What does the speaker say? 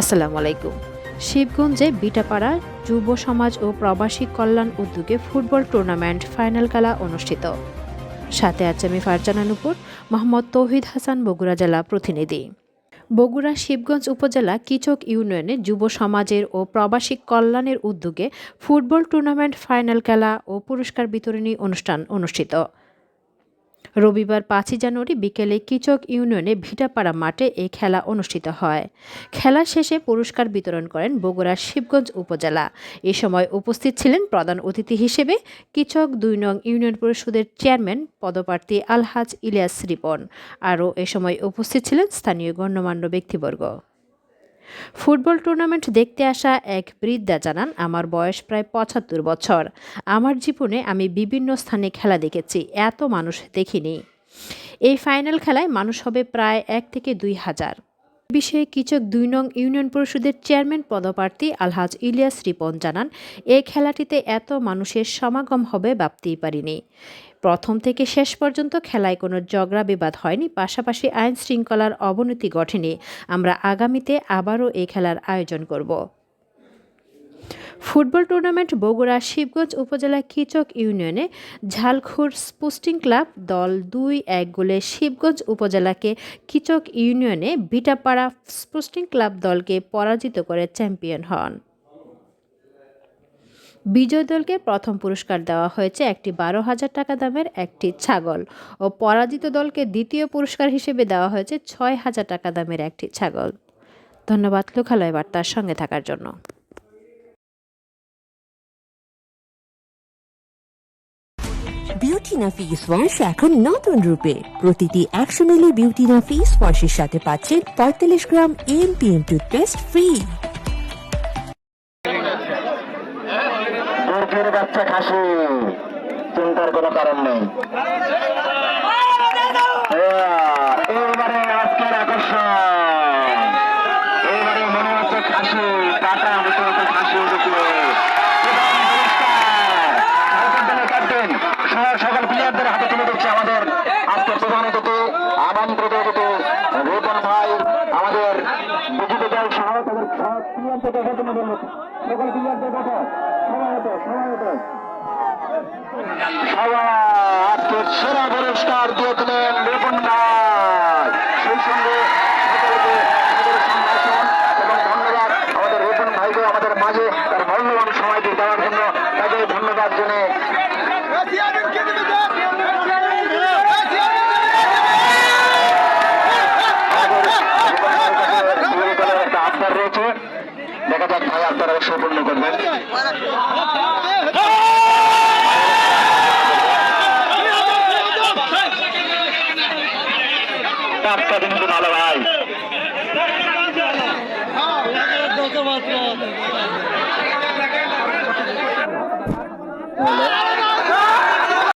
আসসালামু আলাইকুম। শিবগঞ্জে বিটাপাড়া যুব সমাজ ও প্রবাসী কল্যাণ উদ্যোগে ফুটবল টুর্নামেন্ট ফাইনাল খেলা অনুষ্ঠিত। সাথে আছে আমি ফারজানা নুপুর, মোহাম্মদ তৌহিদ হাসান, বগুড়া জেলা প্রতিনিধি। বগুড়া শিবগঞ্জ উপজেলা কিচক ইউনিয়নে যুব সমাজের ও প্রবাসী কল্যাণের উদ্যোগে ফুটবল টুর্নামেন্ট ফাইনাল খেলা ও পুরস্কার বিতরণী অনুষ্ঠান অনুষ্ঠিত। রবিবার পাঁচই জানুয়ারি বিকেলে কিচক ইউনিয়নে ভিটাপাড়া মাঠে এই খেলা অনুষ্ঠিত হয়। খেলা শেষে পুরস্কার বিতরণ করেন বগুড়ার শিবগঞ্জ উপজেলা। এ সময় উপস্থিত ছিলেন প্রধান অতিথি হিসেবে কিচক দুই নং ইউনিয়ন পরিষদের চেয়ারম্যান পদপ্রার্থী আলহাজ ইলিয়াস রিপন। আরও এ সময় উপস্থিত ছিলেন স্থানীয় গণ্যমান্য ব্যক্তিবর্গ। ফুটবল টুর্নামেন্ট দেখতে আসা এক বৃদ্ধা জানান, আমার বয়স প্রায় পঁচাত্তর বছর। আমার জীবনে আমি বিভিন্ন স্থানে খেলা দেখেছি, এত মানুষ দেখিনি। এই ফাইনাল খেলায় মানুষ হবে প্রায় এক থেকে দুই হাজার। বিষয়ে কিচক দুই নং ইউনিয়ন পরিষদের চেয়ারম্যান পদপ্রার্থী আলহাজ ইলিয়াস রিপন জানান এই খেলাটিতে এত মানুষের সমাগম হবে ভাবতেই পারিনি। প্রথম থেকে শেষ পর্যন্ত খেলায় কোনো ঝগড়া বিবাদ হয়নি, পাশাপাশি আইন শৃঙ্খলার অবনতি ঘটেনি। আমরা আগামীতে আবারও এই খেলার আয়োজন করব। ফুটবল টুর্নামেন্ট বগুড়া শিবগঞ্জ উপজেলা কিচক ইউনিয়নে ঝালখুর স্পোর্টিং ক্লাব দল দুই এক গোলে শিবগঞ্জ উপজেলাকে কিচক ইউনিয়নে বিটাপাড়া স্পোর্টিং ক্লাব দলকে পরাজিত করে চ্যাম্পিয়ন হন। বিজয় দলকে প্রথম পুরস্কার দেওয়া হয়েছে একটি বারো হাজার টাকা দামের একটি ছাগল ও পরাজিত দলকে দ্বিতীয় পুরস্কার হিসেবে দেওয়া হয়েছে ছয় হাজার টাকা দামের একটি ছাগল। ধন্যবাদ, লোকালয় বার্তার সঙ্গে থাকার জন্য। বিউটি নাফি ওয়াশ এখন নতুন রূপে। প্রতিটি একশো মিলি বিউটি নাফি ওয়াশের সাথে পাচ্ছেন পঁয়তাল্লিশ গ্রাম এমপিএম টুথপেস্ট ফ্রি মুরগির বাচ্চা খাসি। চিন্তার কোনো কারণ নেই। এবারে আজকের আকর্ষণ। এবারে মনে হচ্ছে খাসি হতে খাসি সকল প্লেয়ারদের হাতে তুলে দিচ্ছে আমাদের আজকে প্রধান অতিথি, আমন্ত্রিত অতিথি রোপন ভাই, আমাদের বিজেপি দল সহ তাদের সকল প্লেয়ারদের কথা। হতো সেরা পুরস্কার দিয়ে দিলেন ভাই সেই সঙ্গে এবং ধন্যবাদ আমাদের রিপন ভাইকে, আমাদের মাঝে তার মূল্যবান সময় দিয়ে দেওয়ার জন্য। তাকে ধন্যবাদ রয়েছে দেখা যাক ভাই আপনারা সম্পূর্ণ করবেন। কাপটা কিন্তু ভালো ভাই।